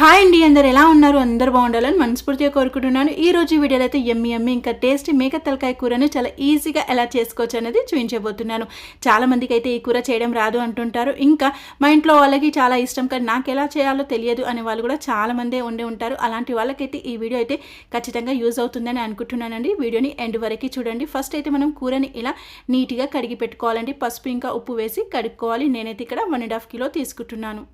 Hi అండి అందరు ఎలా ఉన్నారు? అందరు బాగుండాలని మనస్ఫూర్తిగా కోరుకుంటున్నాను. ఈ రోజు వీడియోలో అయితే ఎమ్మి ఎమ్మి ఇంకా టేస్టీ మేక తలకాయ కూరను చాలా ఈజీగా ఎలా చేసుకోవచ్చు అనేది చూపించబోతున్నాను. చాలా మందికి అయితే ఈ కూర చేయడం రాదు అంటుంటారు. ఇంకా మా ఇంట్లో వాళ్ళకి చాలా ఇష్టం కానీ నాకు ఎలా చేయాలో తెలియదు అనే వాళ్ళు కూడా చాలా మందే ఉండి ఉంటారు. అలాంటి వాళ్ళకైతే ఈ వీడియో అయితే ఖచ్చితంగా యూజ్ అవుతుందని అనుకుంటున్నానండి. వీడియోని ఎండ్ వరకు చూడండి. ఫస్ట్ అయితే మనం కూరని ఇలా నీట్గా కడిగి పెట్టుకోవాలండి. పసుపు ఇంకా ఉప్పు వేసి కడుక్కోవాలి. నేనైతే ఇక్కడ వన్ అండ్ హాఫ్ కిలో తీసుకుంటున్నాను.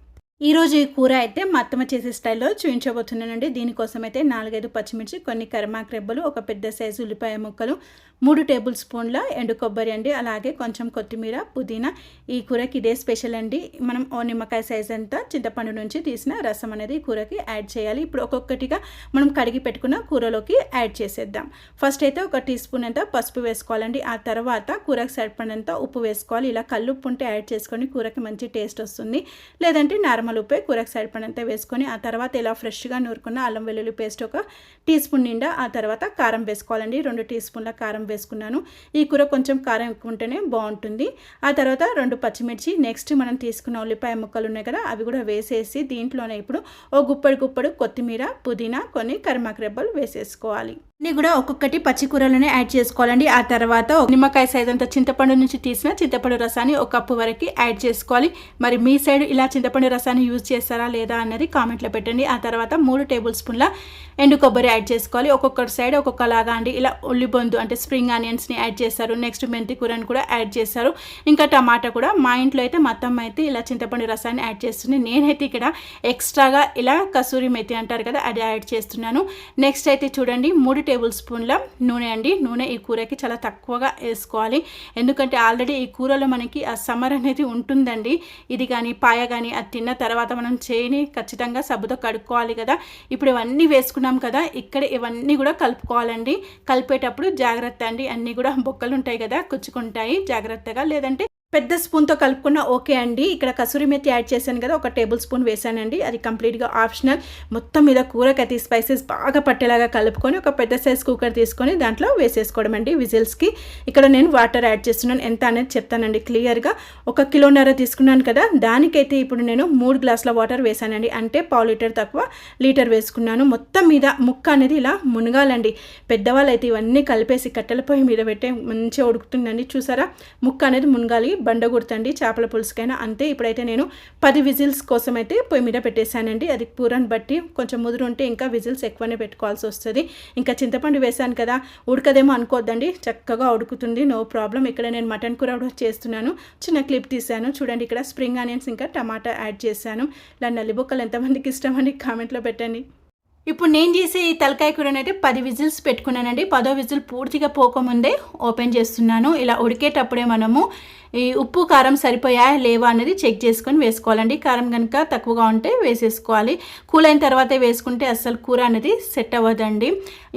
ఈరోజు ఈ కూర అయితే మా అత్తమ్మ చేసే స్టైల్లో చూపించబోతున్నానండి దీనికోసం అయితే నాలుగైదు పచ్చిమిర్చి కొన్ని కరిమాకు రెబ్బలు ఒక పెద్ద సైజు ఉల్లిపాయ ముక్కలు మూడు టేబుల్ స్పూన్ల ఎండు కొబ్బరి అండి అలాగే కొంచెం కొత్తిమీర పుదీనా. ఈ కూరకి ఇదే స్పెషల్ అండి. మనం ఓ నిమ్మకాయ సైజ్ అంతా చింతపండు నుంచి తీసిన రసం అనేది ఈ కూరకి యాడ్ చేయాలి. ఇప్పుడు ఒక్కొక్కటిగా మనం కడిగి పెట్టుకున్న కూరలోకి యాడ్ చేసేద్దాం. ఫస్ట్ అయితే ఒక టీ స్పూన్ అంతా పసుపు వేసుకోవాలండి. ఆ తర్వాత కూరకు సరిపడినంత ఉప్పు వేసుకోవాలి. ఇలా కల్లుప్పు ఉంటే యాడ్ చేసుకొని కూరకి మంచి టేస్ట్ వస్తుంది. లేదంటే నార్మల్ ఉప్పే కూరకు సరిపడినంత వేసుకొని ఆ తర్వాత ఇలా ఫ్రెష్గా నూరుకున్న అల్లం వెల్లుల్లి పేస్ట్ ఒక టీ స్పూన్ నిండా ఆ తర్వాత కారం వేసుకోవాలండి. రెండు టీ స్పూన్ల కారం వేసుకున్నాను. ఈ కూర కొంచెం కారం ఎక్కువ ఉంటేనే బాగుంటుంది. ఆ తర్వాత రెండు పచ్చిమిర్చి నెక్స్ట్ మనం తీసుకున్న ఉల్లిపాయ ముక్కలు ఉన్నాయి కదా అవి కూడా వేసేసి దీంట్లోనే ఇప్పుడు ఓ గుప్పడి గుప్పడు కొత్తిమీర పుదీనా కొన్ని కరిమాకు రెబ్బలు వేసేసుకోవాలి. అన్నీ కూడా ఒక్కొక్కటి పచ్చి కూరలోనే యాడ్ చేసుకోవాలండి. ఆ తర్వాత నిమ్మకాయ సైజ్ అంత చింతపండు నుంచి తీసిన చింతపండు రసాన్ని ఒక కప్పు వరకు యాడ్ చేసుకోవాలి. మరి మీ సైడ్ ఇలా చింతపండు రసాన్ని యూజ్ చేస్తారా లేదా అన్నది కామెంట్లో పెట్టండి. ఆ తర్వాత మూడు టేబుల్ స్పూన్ల ఎండు కొబ్బరి యాడ్ చేసుకోవాలి. ఒక్కొక్కటి సైడ్ ఒక్కొక్కలాగా అండి ఇలా ఉల్లిబొందు అంటే స్ప్రింగ్ ఆనియన్స్ని యాడ్ చేస్తారు. నెక్స్ట్ మెంతి కూరని కూడా యాడ్ చేస్తారు. ఇంకా టమాటా కూడా మా ఇంట్లో అయితే మొత్తం అయితే ఇలా చింతపండు రసాన్ని యాడ్ చేస్తుంది. నేనైతే ఇక్కడ ఎక్స్ట్రాగా ఇలా కసూరి మెతి అంటారు కదా అది యాడ్ చేస్తున్నాను. నెక్స్ట్ అయితే చూడండి మూడు టేబుల్ స్పూన్ల నూనె అండి. నూనె ఈ కూరకి చాలా తక్కువగా వేసుకోవాలి. ఎందుకంటే ఆల్రెడీ ఈ కూరలో మనకి ఆ సమర్ అనేది ఉంటుందండి. ఇది కానీ పాయ కానీ అది తిన్న తర్వాత మనం చేయని ఖచ్చితంగా సబ్బుతో కడుక్కోవాలి కదా. ఇప్పుడు ఇవన్నీ వేసుకున్నాం కదా. ఇక్కడ ఇవన్నీ కూడా కలుపుకోవాలండి. కలిపేటప్పుడు జాగ్రత్త అండి. అన్నీ కూడా బొక్కలు ఉంటాయి కదా. కుచ్చుకుంటాయి జాగ్రత్తగా. లేదంటే పెద్ద స్పూన్తో కలుపుకున్న ఓకే అండి. ఇక్కడ కసూరి మెత్తి యాడ్ చేశాను కదా ఒక టేబుల్ స్పూన్ వేసానండి అది కంప్లీట్గా ఆప్షనల్. మొత్తం మీద కూరకి అది స్పైసెస్ బాగా పట్టేలాగా కలుపుకొని ఒక పెద్ద సైజ్ కుక్కర్ తీసుకొని దాంట్లో వేసేసుకోవడం అండి విజిల్స్కి. ఇక్కడ నేను వాటర్ యాడ్ చేస్తున్నాను. ఎంత అనేది చెప్తానండి క్లియర్గా. ఒక కిలోన్నర తీసుకున్నాను కదా దానికైతే ఇప్పుడు నేను మూడు గ్లాసుల వాటర్ వేసానండి అంటే పావు లీటర్ తక్కువ లీటర్ వేసుకున్నాను. మొత్తం మీద ముక్క అనేది ఇలా మునగాలండి. పెద్దవాళ్ళు అయితే ఇవన్నీ కలిపేసి కట్టెల పొయ్యి మీద పెట్టే మంచిగా ఉడుకుతుందండి. చూసారా? ముక్క అనేది మునగాలి. బండ గుర్తండి చేపల పులుసుకైనా. అంతే ఇప్పుడైతే నేను పది విజిల్స్ కోసం అయితే పొయ్యి మీద పెట్టేశానండి. అది కూరని బట్టి కొంచెం ముదురు ఉంటే ఇంకా విజిల్స్ ఎక్కువనే పెట్టుకోవాల్సి వస్తుంది. ఇంకా చింతపండు వేశాను కదా ఉడకదేమో అనుకోవద్దండి. చక్కగా ఉడుకుతుంది నో ప్రాబ్లం. ఇక్కడ నేను మటన్ కూర కూడా చేస్తున్నాను. చిన్న క్లిప్ తీశాను. చూడండి ఇక్కడ స్ప్రింగ్ ఆనియన్స్ ఇంకా టమాటా యాడ్ చేశాను. ఇలా నల్లిబొక్కలు ఎంతమందికి ఇష్టమని కామెంట్లో పెట్టండి. ఇప్పుడు నేను చేసే ఈ తలకాయ కూరని అయితే పది విజిల్స్ పెట్టుకున్నానండి. పదో విజిల్ పూర్తిగా పోకముందే ఓపెన్ చేస్తున్నాను. ఇలా ఉడికేటప్పుడే మనము ఈ ఉప్పు కారం సరిపోయా లేవా అనేది చెక్ చేసుకొని వేసుకోవాలండి. కారం కనుక తక్కువగా ఉంటే వేసేసుకోవాలి. కూల్ అయిన తర్వాతే వేసుకుంటే అస్సలు కూర అనేది సెట్ అవ్వదండి.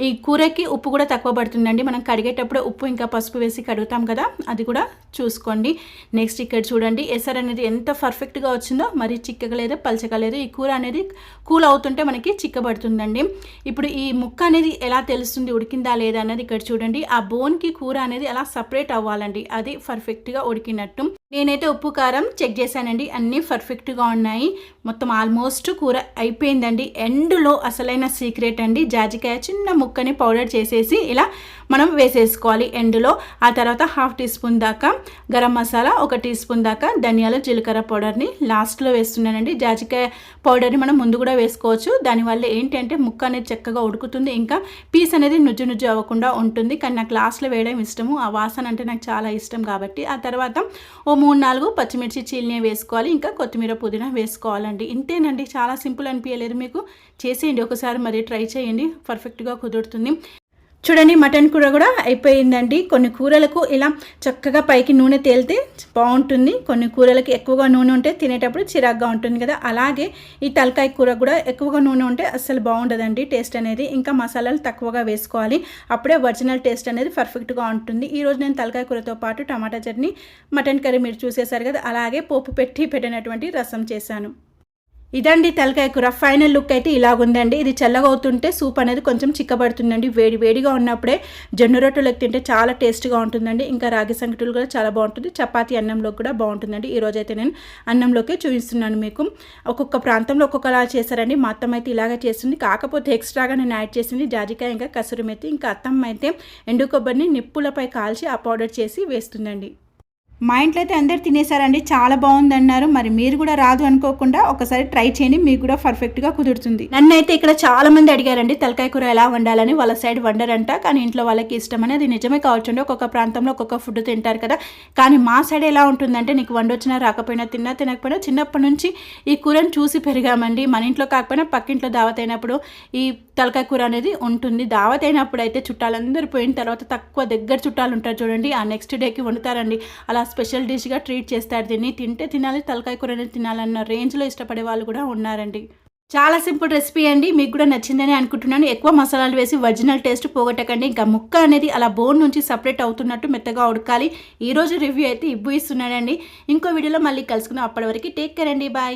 ఈ కూరకి ఉప్పు కూడా తక్కువ పడుతుందండి. మనం కడిగేటప్పుడు ఉప్పు ఇంకా పసుపు వేసి కడుగుతాం కదా అది కూడా చూసుకోండి. నెక్స్ట్ ఇక్కడ చూడండి ఎసర్ అనేది ఎంత పర్ఫెక్ట్గా వచ్చిందో మరి చిక్కగలేదు పలచగలేదు లేదు. ఈ కూర అనేది కూల్ అవుతుంటే మనకి చిక్కబడుతుందండి. ఇప్పుడు ఈ ముక్క అనేది ఎలా తెలుస్తుంది ఉడికిందా లేదా అనేది ఇక్కడ చూడండి. ఆ బోన్కి కూర అనేది అలా సపరేట్ అవ్వాలండి. అది పర్ఫెక్ట్గా நட்டும் నేనైతే ఉప్పు కారం చెక్ చేశానండి. అన్నీ పర్ఫెక్ట్గా ఉన్నాయి. మొత్తం ఆల్మోస్ట్ కూర అయిపోయిందండి. ఎండ్లో అసలైన సీక్రెట్ అండి. జాజికాయ చిన్న ముక్కని పౌడర్ చేసేసి ఇలా మనం వేసేసుకోవాలి ఎండులో. ఆ తర్వాత హాఫ్ టీ స్పూన్ దాకా గరం మసాలా ఒక టీ స్పూన్ దాకా ధనియాల జీలకర్ర పౌడర్ని లాస్ట్లో వేస్తున్నానండి. జాజికాయ పౌడర్ని మనం ముందు కూడా వేసుకోవచ్చు. దానివల్ల ఏంటి అంటే ముక్క అనేది చక్కగా ఉడుకుతుంది. ఇంకా పీస్ అనేది నుజ్జు నుజ్జు అవ్వకుండా ఉంటుంది. కానీ నాకు లాస్ట్లో వేయడం ఇష్టము. ఆ వాసన అంటే నాకు చాలా ఇష్టం కాబట్టి. ఆ తర్వాత ఓ మూడు నాలుగు పచ్చిమిర్చి చీలినే వేసుకోవాలి ఇంకా కొత్తిమీర పుదీనా వేసుకోవాలండి. ఇంతేనండి చాలా సింపుల్ అనిపించలేదు మీకు. చేసేయండి ఒకసారి మరి ట్రై చేయండి. పర్ఫెక్ట్గా కుదురుతుంది. చూడండి మటన్ కూర కూడా అయిపోయిందండి. కొన్ని కూరలకు ఇలా చక్కగా పైకి నూనె తేలితే బాగుంటుంది. కొన్ని కూరలకి ఎక్కువగా నూనె ఉంటే తినేటప్పుడు చిరాగ్గా ఉంటుంది కదా. అలాగే ఈ తలకాయ కూర కూడా ఎక్కువగా నూనె ఉంటే అస్సలు బాగుండదండి టేస్ట్ అనేది. ఇంకా మసాలాలు తక్కువగా వేసుకోవాలి. అప్పుడే ఒరిజినల్ టేస్ట్ అనేది పర్ఫెక్ట్గా ఉంటుంది. ఈరోజు నేను తలకాయ కూరతో పాటు టమాటా చట్నీ మటన్ కర్రీ మీరు చూసేసారు కదా. అలాగే పోపు పెట్టి పెట్టినటువంటి రసం చేశాను. ఇదండి తలకాయ కూర. ఫైనల్ లుక్ అయితే ఇలాగుందండి. ఇది చల్లగా అవుతుంటే సూప్ అనేది కొంచెం చిక్కబడుతుందండి. వేడి వేడిగా ఉన్నప్పుడే జొన్న రొట్టెలకు తింటే చాలా టేస్ట్గా ఉంటుందండి. ఇంకా రాగి సంకటులు కూడా చాలా బాగుంటుంది. చపాతీ అన్నంలో కూడా బాగుంటుందండి. ఈరోజైతే నేను అన్నంలోకే చూపిస్తున్నాను మీకు. ఒక్కొక్క ప్రాంతంలో ఒక్కొక్కలా చేశారండి. మా అత్తమ్మ అయితే ఇలాగే చేస్తుంది. కాకపోతే ఎక్స్ట్రాగా నేను యాడ్ చేసింది జాజికాయ ఇంకా కసూరి మెత్తి ఇంకా అత్తమ్మ అయితే ఎండు కొబ్బరిని నిప్పులపై కాల్చి ఆ పౌడర్ చేసి వేస్తుందండి. మా ఇంట్లో అయితే అందరు తినేసారండి చాలా బాగుంది అన్నారు మరి మీరు కూడా రాదు అనుకోకుండా ఒకసారి ట్రై చేయండి. మీకు కూడా పర్ఫెక్ట్గా కుదురుతుంది. నన్ను అయితే ఇక్కడ చాలా మంది అడిగారండి తలకాయ కూర ఎలా వండాలని. వాళ్ళ సైడ్ వండరంట. కానీ ఇంట్లో వాళ్ళకి ఇష్టం అనేది అది నిజమే కావచ్చండి. ఒక్కొక్క ప్రాంతంలో ఒక్కొక్క ఫుడ్ తింటారు కదా. కానీ మా సైడ్ ఎలా ఉంటుందంటే నీకు వండొచ్చినా రాకపోయినా తిన్నా తినకపోయినా చిన్నప్పటి నుంచి ఈ కూరను చూసి పెరిగామండి. మన ఇంట్లో కాకపోయినా పక్కింట్లో దావత్ అయినప్పుడు ఈ తలకాయ కూర అనేది ఉంటుంది. దావత్ అయినప్పుడు అయితే చుట్టాలందరూ పోయిన తర్వాత తక్కువ దగ్గర చుట్టాలు ఉంటారు చూడండి. ఆ నెక్స్ట్ డేకి వండుతారండి. అలా స్పెషల్ డిష్గా ట్రీట్ చేస్తారు. దీన్ని తింటే తినాలి తలకాయ కూర తినాలన్న రేంజ్లో ఇష్టపడే వాళ్ళు కూడా ఉన్నారండి. చాలా సింపుల్ రెసిపీ అండి. మీకు కూడా నచ్చిందని అనుకుంటున్నాను. ఎక్కువ మసాలాలు వేసి ఒరిజినల్ టేస్ట్ పోగొట్టకండి. ఇంకా ముక్క అనేది అలా బోన్ నుంచి సపరేట్ అవుతున్నట్టు మెత్తగా ఉడకాలి. ఈ రోజు రివ్యూ అయితే ఇబ్బు ఇస్తున్నానండి ఇంకో వీడియోలో మళ్ళీ కలుసుకున్నాం అప్పటి వరకు టేక్ కేర్ అండి. బాయ్.